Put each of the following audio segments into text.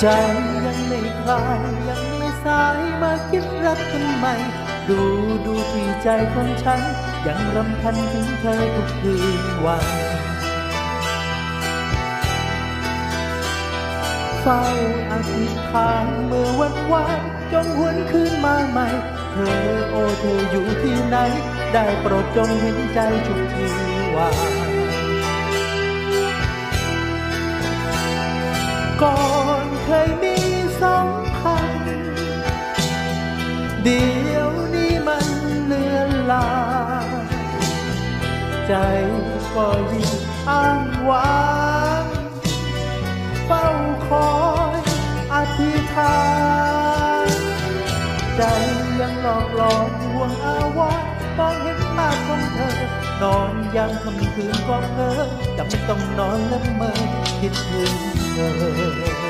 ใจยังไม่คลายยังไม่สายมาคิดรักกันใหม่ ดูดูที่ใจของฉัน ยังรำพันถึงเธอทุกคืนวันเฝ้าอธิษฐานเมื่อวันวานจงหวนคืนมาใหม่ เธอโอเธออยู่ที่ไหน ได้โปรดจงเห็นใจทุกทีว่าก่อน เคยมีสองพันเดี๋ยวนี้มันเลือนลางใจก็ยิ่งอ้างว้างเฝ้าคอยอธิษฐานใจยังหลอกหลอนห่วงอาวรณ์มองเห็นภาพของเธอ นอนยังคำคืนก็เพ้อจำต้องนอนละเมอคิดถึงเธอ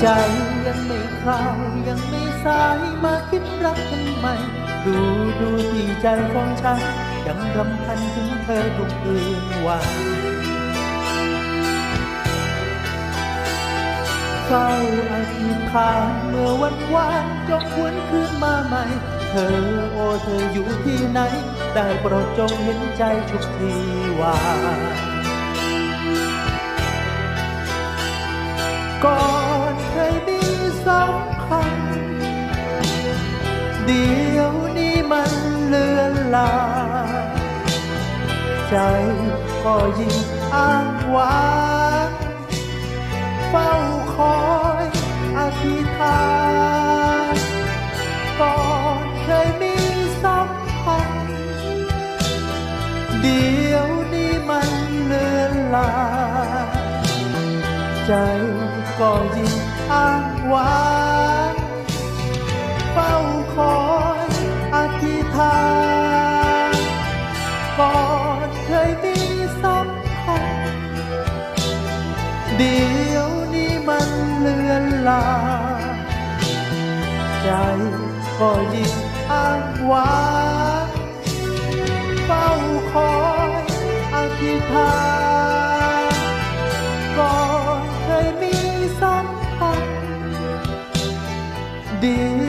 ใจยังไม่คลายยังไม่สายมาคิดรักกันใหม่ดูดูที่ใจของฉัน ยังรำพันถึงเธอทุกคืนวันเฝ้าอธิษฐานเมื่อวันวานจงหวนคืนมาใหม่ เธอโอเธออยู่ที่ไหน ได้โปรดจงเห็นใจทุกทีว่า เดี๋ยวนี้มันเลือนลา ใจก็ยิ่งอ้างว้างเฝ้าคอยอธิษฐานก่อนเคยมีสัมพันธ์เดี๋ยวนี้มันเลือนลา ใจก็ยิ่งอ้างว้าง เดี๋ยวนี้มันเลือนลา ใจก็ยิ่งอ้างว้างเฝ้าคอยอธิษฐานก่อนเคยมีสัมพันธ์เดียว